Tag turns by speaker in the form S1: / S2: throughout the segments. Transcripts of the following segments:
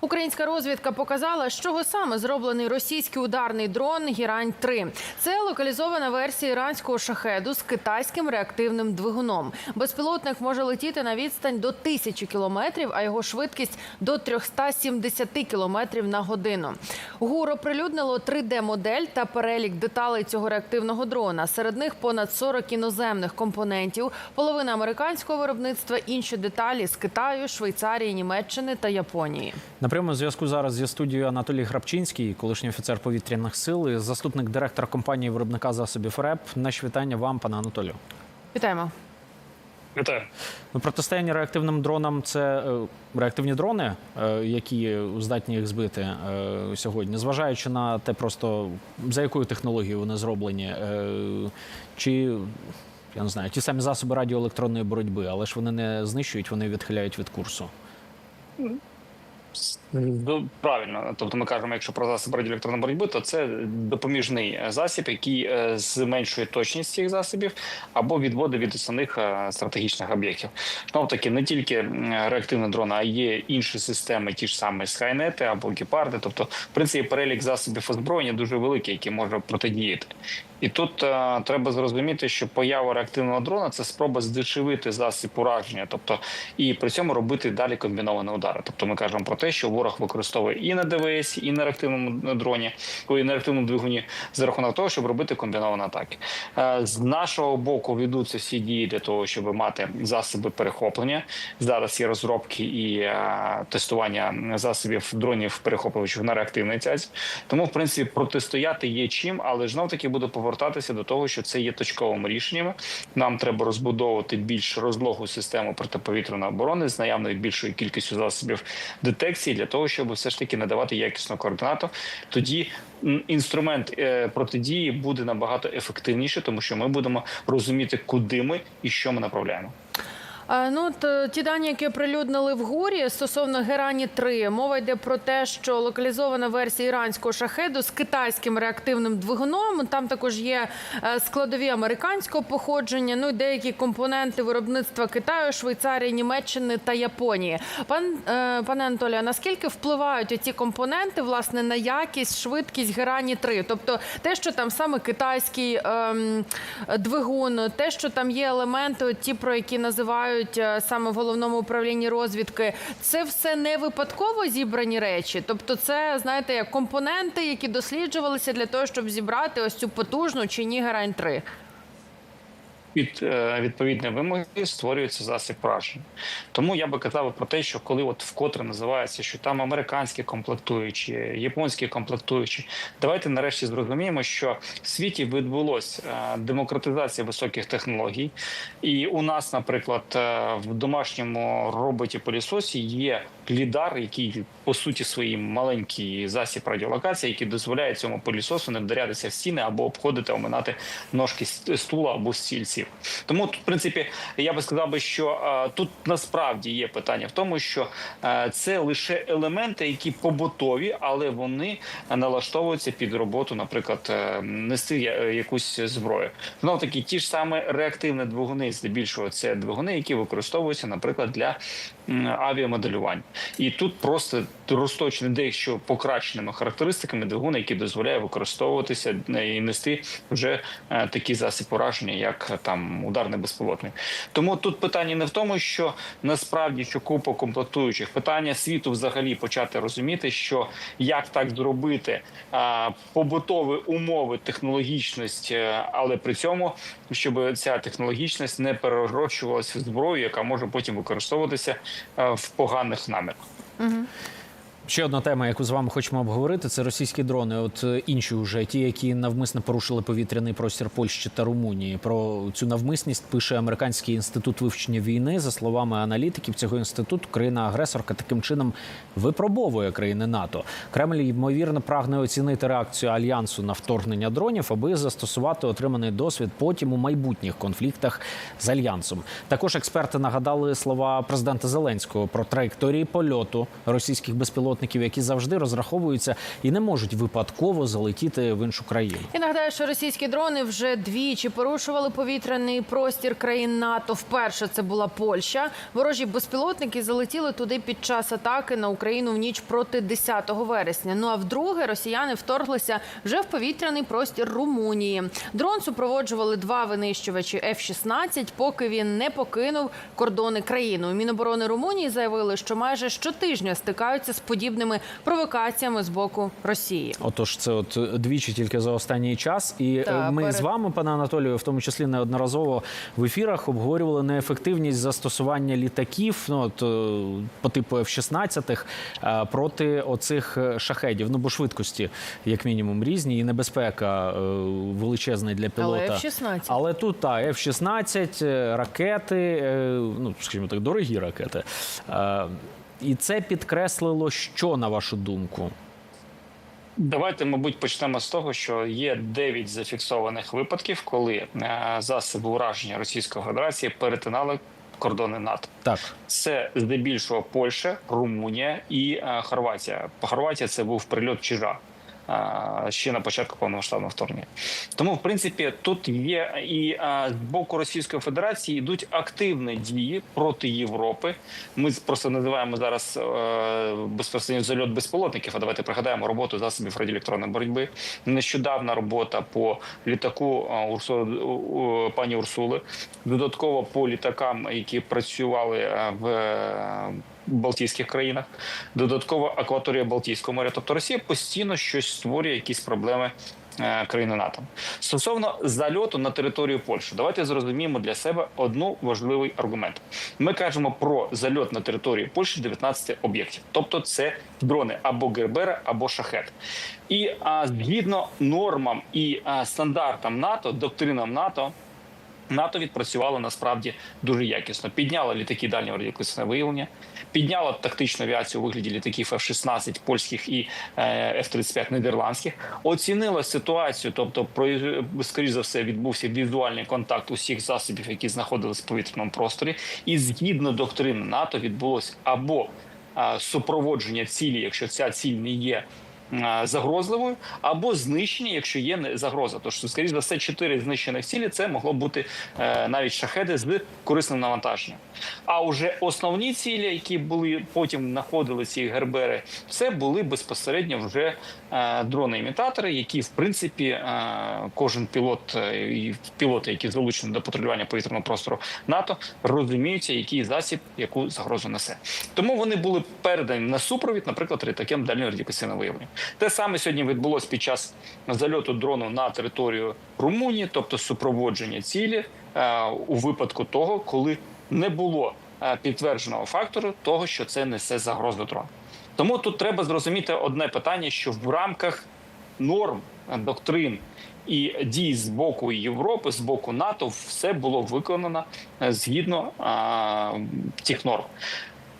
S1: Українська розвідка показала, з чого саме зроблений російський ударний дрон Гірань 3 Це локалізована версія іранського шахеду з китайським реактивним двигуном. Безпілотник може летіти на відстань до тисячі кілометрів, а його швидкість до 370 кілометрів на годину. ГУР оприлюднило 3D-модель та перелік деталей цього реактивного дрона. Серед них понад 40 іноземних компонентів, половина американського виробництва, інші деталі з Китаю, Швейцарії, Німеччини та Японії.
S2: На прямому зв'язку зараз зі студією Анатолій Грабчинський, колишній офіцер повітряних сил, і заступник директора компанії виробника засобів РЕП. Наші вітання вам, пане Анатолію.
S1: Вітаємо.
S3: Вітаю.
S2: Ну, Протистояння реактивним дронам це е, реактивні дрони, е, які здатні їх збити е, сьогодні, зважаючи на те, просто за якою технологією вони зроблені, чи я не знаю, ті самі засоби радіоелектронної боротьби, але ж вони не знищують, вони відхиляють від курсу.
S3: Ну, Правильно, тобто ми кажемо, якщо про засіб радіоелектронної боротьби, то це допоміжний е, засіб, який е, зменшує точність цих засобів або відводить від основних е, стратегічних об'єктів. Знову таки, не тільки реактивні дрони, а є інші системи, ті ж самі скайнети або гепарди. Тобто, в принципі, перелік засобів озброєння дуже великий, який може протидіяти. І тут е, треба зрозуміти, що поява реактивного дрона це спроба здешевити засіб ураження, тобто і при цьому робити далі комбіновані удари. Тобто ми кажемо про те, що ворог використовує і на ДВС, і на реактивному дроні, і на реактивному двигуні за рахунок того, щоб робити комбіновані атаки. Е, з нашого боку ведуться всі дії для того, щоб мати засоби перехоплення. Зараз є розробки і е, тестування засобів дронів перехоплювачів на реактивній цязі. Тому, в принципі, протистояти є чим, але знов таки буду повертатися до того, що це є точковими рішеннями. Нам треба розбудовувати більш розлогу систему протиповітряної оборони з наявною більшою кількістю засобів детекції для того, щоб все ж таки надавати якісну координату. Тоді інструмент е, протидії буде набагато ефективніше, тому що ми будемо розуміти, куди ми і що ми направляємо.
S1: Ну, от, ті дані, які оприлюднили в ГУРі стосовно Герані 3 мова йде про те, що локалізована версія іранського шахеду з китайським реактивним двигуном. Там також є е, складові американського походження. Ну і деякі компоненти виробництва Китаю, Швейцарії, Німеччини та Японії. Пан е, пане Анатолію, наскільки впливають ці компоненти власне на якість, швидкість Герані 3 Тобто те, що там саме китайський ем, двигун, те, що там є елементи, ті, про які називають е, саме в головному управлінні розвідки, це все не випадково зібрані речі. Тобто, це знаєте, як компоненти, які досліджувалися для того, щоб зібрати ось цю потужну чи ні Герань 3
S3: Під е, відповідні вимоги створюється засіб враження. Тому я би казав про те, що коли от вкотре називається, що там американські комплектуючі, японські комплектуючі, давайте нарешті зрозуміємо, що в світі відбулось е, демократизація високих технологій, і у нас, наприклад, е, в домашньому роботі пилісосі є лідар, який по суті свої маленький засіб радіолокації, який дозволяє цьому пилісосу не вдарятися в стіни або обходити, оминати ножки стула або стільців. Тому тут, в принципі, я би сказав би, що е, тут насправді є питання в тому, що е, це лише елементи, які побутові, але вони налаштовуються під роботу, наприклад, е, нести якусь зброю. Знову таки, ті ж саме реактивні двигуни, здебільшого, це двигуни, які використовуються, наприклад, для авіамоделювання. І тут просто розточені дещо покращеними характеристиками двигуна, які дозволяє використовуватися і нести вже такі засіб ураження, як там ударний безпілотник. Тому тут питання не в тому, що насправді що купа комплектуючих питання світу взагалі почати розуміти, що як так зробити побутові умови, технологічність, е, але при цьому щоб ця технологічність не перерощувалася в зброю, яка може потім використовуватися е, в поганих намірах.
S2: Ще одна тема, яку з вами хочемо обговорити, це російські дрони. От е, інші вже ті, які навмисно порушили повітряний простір Польщі та Румунії. Про цю навмисність пише американський інститут вивчення війни. За словами аналітиків цього інституту, країна-агресорка таким чином випробовує країни НАТО. Кремль ймовірно прагне оцінити реакцію альянсу на вторгнення дронів, аби застосувати отриманий досвід потім у майбутніх конфліктах з альянсом. Також експерти нагадали слова президента Зеленського про траєкторії польоту російських безпілотників безпілотників, які завжди розраховуються і не можуть випадково залетіти в іншу країну.
S1: І нагадаю, що російські дрони вже двічі порушували повітряний простір країн НАТО. Вперше це була Польща. Ворожі безпілотники залетіли туди під час атаки на Україну в ніч проти 10 вересня. Ну а вдруге росіяни вторглися вже в повітряний простір Румунії. Дрон супроводжували два винищувачі F-16, поки він не покинув кордони країни. Міноборони Румунії заявили, що майже щотижня стикаються з подібними провокаціями з боку Росії.
S2: Отож, це от двічі тільки за останній час. І е,
S1: Так,
S2: ми
S1: перед-
S2: з вами, пане Анатолію, в тому числі неодноразово в ефірах обговорювали неефективність застосування літаків, ну от е, по типу F-16 е, проти оцих шахедів. Ну бо швидкості, як мінімум, різні, і небезпека величезна для
S1: Але
S2: пілота.
S1: F-16.
S2: Але тут та F-16, е, ракети, ну скажімо так, дорогі ракети. І це підкреслило, що на вашу думку?
S3: Давайте, мабуть, почнемо з того, що є 9 зафіксованих випадків, коли е, засоби ураження Російської Федерації перетинали кордони НАТО.
S2: Так.
S3: Це здебільшого Польща, Румунія і е, Хорватія. По Хорватії це був прильот чижа. Ще на початку повномасштабного вторгнення, тому в принципі тут є і з боку Російської Федерації йдуть активні дії проти Європи. Ми просто називаємо зараз е, безпосередньо зальот безпілотників. А давайте пригадаємо роботу засобів радіоелектронної боротьби. Нещодавна робота по літаку е, Урсули у- пані Урсули. Додатково по літакам, які працювали в Балтійських країнах, додатково акваторія Балтійського моря. Тобто Росія постійно щось створює, якісь проблеми. е, Країни НАТО стосовно зальоту на територію Польщі, давайте зрозуміємо для себе одну важливий аргумент. Ми кажемо про зальот на території Польщі 19 об'єктів, тобто це дрони або Гербера, або Шахет. І а, згідно нормам і а, стандартам НАТО, доктринам НАТО. НАТО відпрацювало насправді дуже якісно. Підняло літаки дальнього радіоелектронного виявлення, підняло тактичну авіацію у вигляді літаків F-16 польських і е, F-35 нідерландських, оцінила ситуацію. Тобто, скоріш за все відбувся візуальний контакт усіх засобів, які знаходились в повітряному просторі, і згідно доктрини НАТО відбулось або е, супроводження цілі, якщо ця ціль не є загрозливою, або знищення, якщо є загроза. Тож, скоріш за все, чотири знищених цілі це могло бути е, навіть шахеди з корисним навантаженням. А вже основні цілі, які були потім знаходили ці гербери, це були безпосередньо вже е, дрони-імітатори, які в принципі е, кожен пілот е, і пілоти, які залучені до патрулювання повітряного простору НАТО, розуміються, який засіб яку загрозу несе. Тому вони були передані на супровід, наприклад, літакам дальнього радіокасійного виявлення. Те саме сьогодні відбулось під час зальоту дрону на територію Румунії, тобто супроводження цілі е, у випадку того, коли не було е, підтвердженого фактору того, що це несе загрозу дрон. Тому тут треба зрозуміти одне питання: що в рамках норм, е, доктрин і дій з боку Європи, з боку НАТО, все було виконано згідно а, тих норм.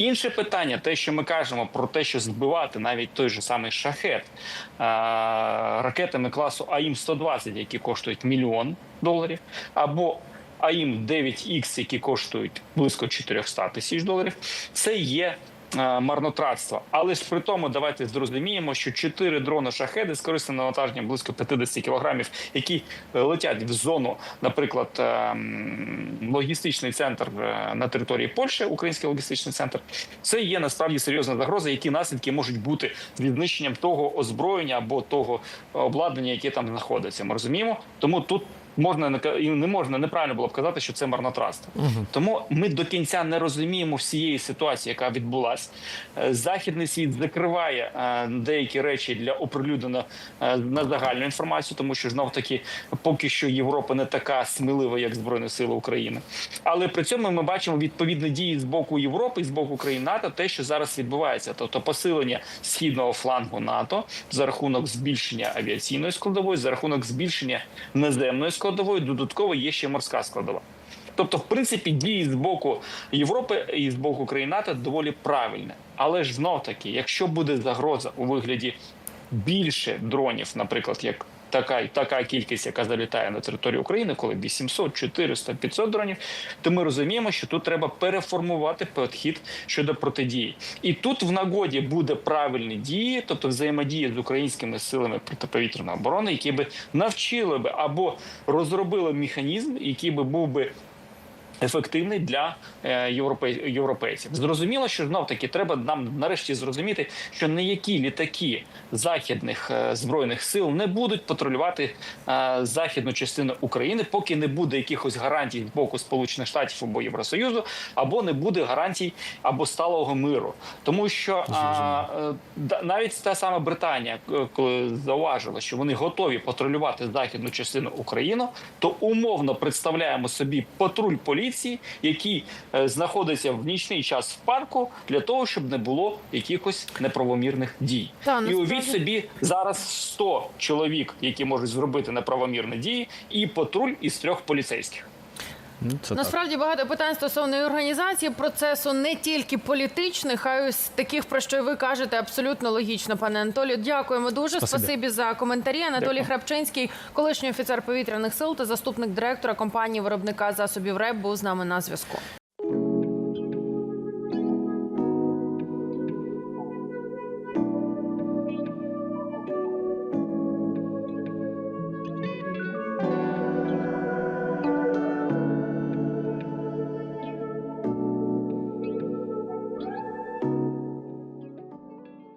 S3: Інше питання, те, що ми кажемо про те, що збивати навіть той же самий шахет ракетами класу АІМ 120 які коштують мільйон доларів, або АІМ 9Х, які коштують близько 400 тисяч доларів, це є. Е, Марнотратство, але ж при тому давайте зрозуміємо, що чотири дрони шахеди з корисним навантаженням близько 50 кілограмів, які е, летять в зону, наприклад, е, логістичний центр на території Польщі, український логістичний центр, це є насправді серйозна загроза, які наслідки можуть бути від знищенням того озброєння або того обладнання, яке там знаходиться. Ми розуміємо, тому тут. Можна і не можна неправильно було б казати, що це марнотратство. Тому ми до кінця не розуміємо всієї ситуації, яка відбулась. Е, Західний світ закриває е, деякі речі для оприлюднення е, на загальну інформацію, тому що знов таки поки що Європа не така смілива, як Збройні Сили України. Але при цьому ми бачимо відповідні дії з боку Європи і з боку країн НАТО, те, що зараз відбувається, тобто посилення східного флангу НАТО за рахунок збільшення авіаційної складової, за рахунок збільшення наземної складової, додатково є ще морська складова. Тобто, в принципі, дії з боку Європи і з боку країн НАТО доволі правильне. Але ж знов таки, якщо буде загроза у вигляді більше дронів, наприклад, як така така кількість, яка залітає на територію України, коли 800, 400, 500 дронів, то ми розуміємо, що тут треба переформувати підхід щодо протидії. І тут в нагоді буде правильні дії, тобто взаємодія з українськими силами протиповітряної оборони, які би навчили би або розробили механізм, який би був би ефективний для е, європейців. Зрозуміло, що знов таки треба нам нарешті зрозуміти, що ніякі літаки західних е, збройних сил не будуть патрулювати е, західну частину України, поки не буде якихось гарантій з боку Сполучених Штатів або Євросоюзу, або не буде гарантій або сталого миру, тому що а, навіть та сама Британія, коли зауважила, що вони готові патрулювати західну частину України, то умовно представляємо собі патруль поліції, який е, знаходяться в нічний час в парку для того, щоб не було якихось неправомірних дій.
S1: Та,
S3: І увіть собі зараз 100 чоловік, які можуть зробити неправомірні дії, і патруль із трьох поліцейських.
S2: Ну, це так.
S1: Насправді багато питань стосовно організації процесу не тільки політичних, а й ось таких, про що ви кажете, абсолютно логічно, пане Анатолію. Дякуємо дуже.
S2: Спасибі.
S1: Спасибі за коментарі. Анатолій
S3: Дякую.
S1: Храпчинський, колишній офіцер повітряних сил та заступник директора компанії виробника засобів РЕБ, був з нами на зв'язку.